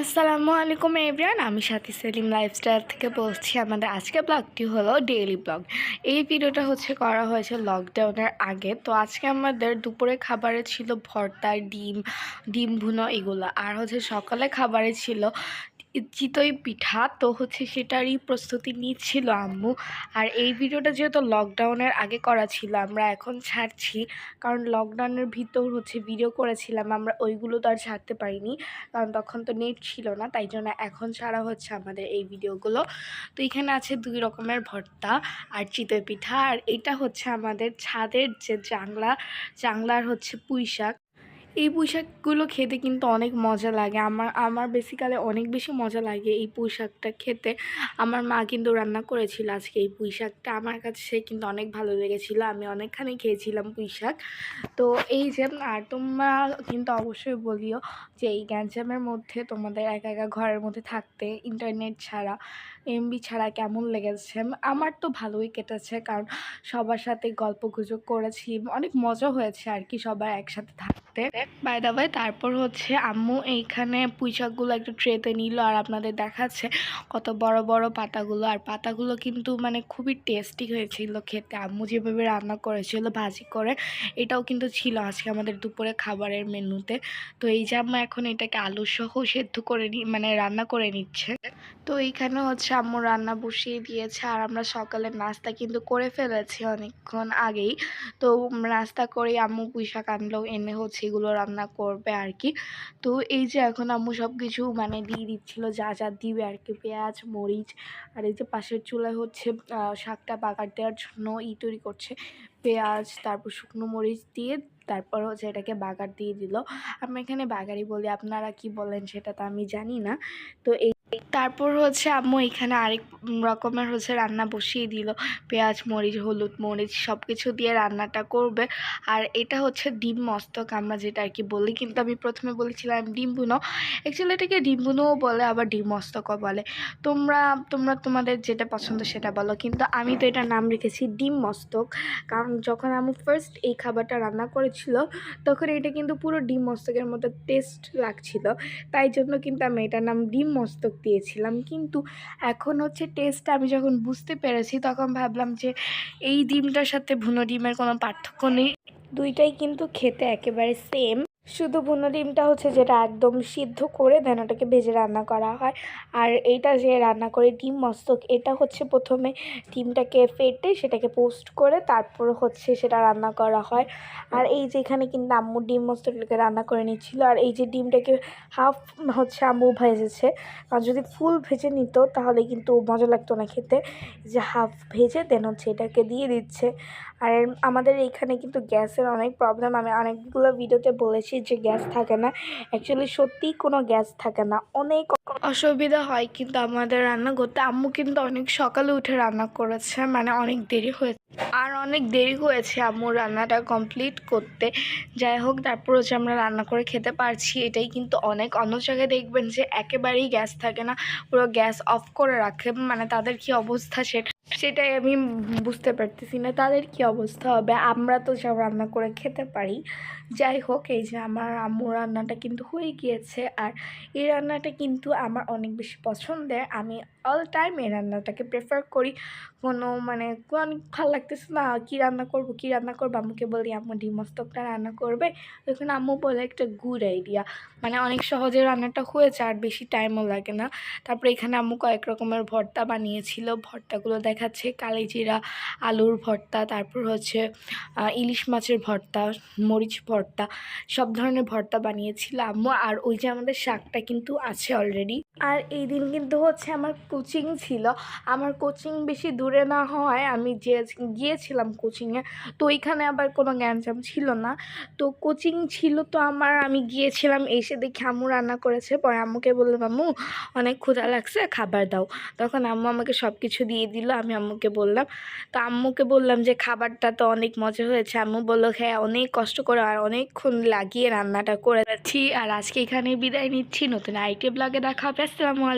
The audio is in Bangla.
আসসালামু আলাইকুম এভরিয়ান আমি সাথী সেলিম লাইফস্টাইল থেকে বলছি, আমাদের আজকে ব্লগটি হলো ডেইলি ব্লগ। এই ভিডিওটা হচ্ছে করা হয়েছে লকডাউনের আগে। তো আজকে আমাদের দুপুরে খাবারে ছিল ভর্তা, ডিম ডিম ভুনো এগুলো। আর হচ্ছে সকালে খাবারে ছিল চিতই পিঠা, তো হচ্ছে সেটারই প্রস্তুতি নিচ্ছিল আম্মু। আর এই ভিডিওটা যেহেতু লকডাউনের আগে করা ছিল, আমরা এখন ছাড়ছি। কারণ লকডাউনের ভিতর হচ্ছে ভিডিও করেছিলাম, আমরা ওইগুলো তো আর ছাড়তে পারিনি। কারণ তখন তো নেট ছিল না, তাই জন্য এখন ছাড়া হচ্ছে আমাদের এই ভিডিওগুলো তো এখানে আছে দুই রকমের ভর্তা আর চিতই পিঠা। আর এটা হচ্ছে আমাদের ছাদের যে জাংলা, জাংলার হচ্ছে পুঁই শাক এই পুঁই শাকগুলো খেতে কিন্তু অনেক মজা লাগে। আমার আমার বেসিক্যালি অনেক বেশি মজা লাগে এই পুঁই শাকটা খেতে। আমার মা কিন্তু রান্না করেছিল আজকে এই পুঁই শাকটা আমার কাছে কিন্তু অনেক ভালো লেগেছিলো। আমি অনেকখানি খেয়েছিলাম পুঁই শাক তো এই যে, আর তোমরা কিন্তু অবশ্যই বলিও যে এই গ্যাঞ্জামের মধ্যে তোমাদের একা একা ঘরের মধ্যে থাকতে ইন্টারনেট ছাড়া এমবি ছাড়া কেমন লেগেছে? আমার তো ভালোই কেটেছে কারণ সবার সাথে গল্প গুজব করেছি। অনেক মজা হয়েছে আর কি সবার একসাথে থাকতে। বাই দা ওয়ে তারপর হচ্ছে আম্মু এইখানে পুঁই শাকগুলো একটু ট্রেতে নিল আর আপনাদের দেখাচ্ছে কত বড় বড় পাতাগুলো। আর পাতাগুলো কিন্তু মানে খুবই টেস্টি হয়েছিল খেতে। আম্মু যেভাবে রান্না করেছিল, ভাজি করে, এটাও কিন্তু ছিল আজকে আমাদের দুপুরে খাবারের মেনুতে। তো এই যে আম্মা এখন এটাকে আলু সহ সেদ্ধ করে নি মানে রান্না করে নিচ্ছে। তো এইখানে হচ্ছে আম্মু রান্না বসিয়ে দিয়েছে আর আমরা সকালের নাস্তা কিন্তু করে ফেলেছি অনেকক্ষণ আগেই। তো নাস্তা করে আম্মু পুঁই শাক আনলো, এনে হচ্ছে এগুলো রান্না করবে আর কি তো এই যে এখন আম্মু সব কিছু মানে দিয়ে দিচ্ছিল, যা যা দিবে আর কি পেঁয়াজ, মরিচ, আর এই যে পাশের চুলায় হচ্ছে শাকটা বাগার দেওয়ার জন্য ই তৈরি করছে। পেঁয়াজ, তারপর শুকনো মরিচ দিয়ে তারপর হচ্ছে এটাকে বাগার দিয়ে দিল। আমি এখানে বাগারই বলি, আপনারা কি বলেন সেটা তো আমি জানি না। তো এই তারপর হচ্ছে আম্মু এখানে আরেক রকমের হচ্ছে রান্না বসিয়ে দিল। পেঁয়াজ, মরিচ, হলুদ, মরিচ সব কিছু দিয়ে রান্নাটা করবে। আর এটা হচ্ছে ডিম মস্তক আমরা যেটা আর কি বলি। কিন্তু আমি প্রথমে বলেছিলাম ডিম বুনো। অ্যাকচুয়ালি এটাকে ডিম বুনোও বলে, আবার ডিম মস্তকও বলে। তোমরা তোমরা তোমাদের যেটা পছন্দ সেটা বলো। কিন্তু আমি তো এটার নাম রেখেছি ডিম মস্তক। কারণ যখন আমি ফার্স্ট এই খাবারটা রান্না করেছিল, তখন এটা কিন্তু পুরো ডিম মস্তকের মতো টেস্ট লাগছিল। তাই জন্য কিন্তু আমি এটার নাম ডিম মস্তক দিয়েছিলাম কিন্তু এখন হচ্ছে টেস্টটা আমি যখন বুঝতে পেরেছি, তখন ভাবলাম যে এই ডিমটার সাথে ভুনো ডিমের কোনো পার্থক্য নেই। দুইটাই কিন্তু খেতে একেবারে সেম শুধু ভুনো ডিমটা হচ্ছে যেটা একদম সিদ্ধ করে দেন ওটাকে ভেজে রান্না করা হয়। আর এইটা যে রান্না করে ডিম মস্তক এটা হচ্ছে প্রথমে ডিমটাকে ফেটে সেটাকে পোস্ট করে তারপর হচ্ছে সেটা রান্না করা হয়। আর এই যে এখানে কিন্তু আম্মু ডিম মস্তকটাকে রান্না করে নিচ্ছিল। আর এই যে ডিমটাকে হাফ হচ্ছে আম্মু ভেজেছে। আর যদি ফুল ভেজে নিত তাহলে কিন্তু মজা লাগতো না খেতে। যে হাফ ভেজে দেন হচ্ছে এটাকে দিয়ে দিচ্ছে। আর আমাদের এইখানে কিন্তু গ্যাসের অনেক প্রবলেম। আমি অনেকগুলো ভিডিওতে বলেছি যে গ্যাস থাকে না অ্যাকচুয়ালি সত্যিই কোনো গ্যাস থাকে না। অনেক অসুবিধা হয় কিন্তু আমাদের রান্না করতে। আম্মু কিন্তু অনেক সকালে উঠে রান্না করেছে মানে অনেক দেরি হয়েছে। আর অনেক দেরি হয়েছে আম্মুর রান্নাটা কমপ্লিট করতে। যাই হোক, তারপর হচ্ছে আমরা রান্না করে খেতে পারছি। এটাই কিন্তু অনেক অন্য জায়গায় দেখবেন যে একেবারেই গ্যাস থাকে না। পুরো গ্যাস অফ করে রাখে। মানে তাদের কি অবস্থা সেটা সেটাই আমি বুঝতে পারতেছি না, তাদের কি অবস্থা হবে? আমরা তো সব রান্না করে খেতে পারি। যাই হোক, এই যে আমার আম্মু রান্নাটা কিন্তু হয়ে গিয়েছে, আর এই রান্নাটা কিন্তু আমার অনেক বেশি পছন্দের। আমি অল টাইম এই রান্নাটাকে প্রেফার করি। কোনো মানে অনেক ভালো লাগতেছে না, কী রান্না করব, কী রান্না করব, আম্মুকে বলি, আম্মু ডিমস্তকটা রান্না করবে। তখন আম্মু বলে, একটা গুড আইডিয়া মানে অনেক সহজে রান্নাটা হয়েছে আর বেশি টাইমও লাগে না। তারপরে এখানে আম্মু কয়েক রকমের ভর্তা বানিয়েছিল। ভর্তাগুলো দেখাচ্ছে কালিজিরা, আলুর ভর্তা, তারপর হচ্ছে ইলিশ মাছের ভর্তা, মরিচ ভর্তা, সব ধরনের ভর্তা বানিয়েছিল আম্মু। আর ওই যে আমাদের শাকটা কিন্তু আছে অলরেডি আর এই দিন কিন্তু হচ্ছে আমার কোচিং ছিল। আমার কোচিং বেশি দূরে না হয়, আমি যে গিয়েছিলাম কোচিংয়ে তো ওইখানে আবার কোনো গ্যাঞ্জাম ছিল না। তো কোচিং ছিল তো আমার, আমি গিয়েছিলাম, এসে দেখি আম্মু রান্না করেছে। পরে আম্মুকে বললাম, আম্মু, অনেক ক্ষুধা লাগছে, খাবার দাও। তখন আম্মু আমাকে সব কিছু দিয়ে দিল, আমি আম্মুকে বললাম। তো আম্মুকে বললাম যে, খাবারটা তো অনেক মজা হয়েছে। আম্মু বলল হ্যাঁ অনেক কষ্ট করে আর অনেকক্ষণ লাগিয়ে রান্নাটা করে যাচ্ছি আর আজকে এখানে বিদায় নিচ্ছি। নতুন আইটি ব্লগে দেখা হবে। আসসালামু আলাইকুম।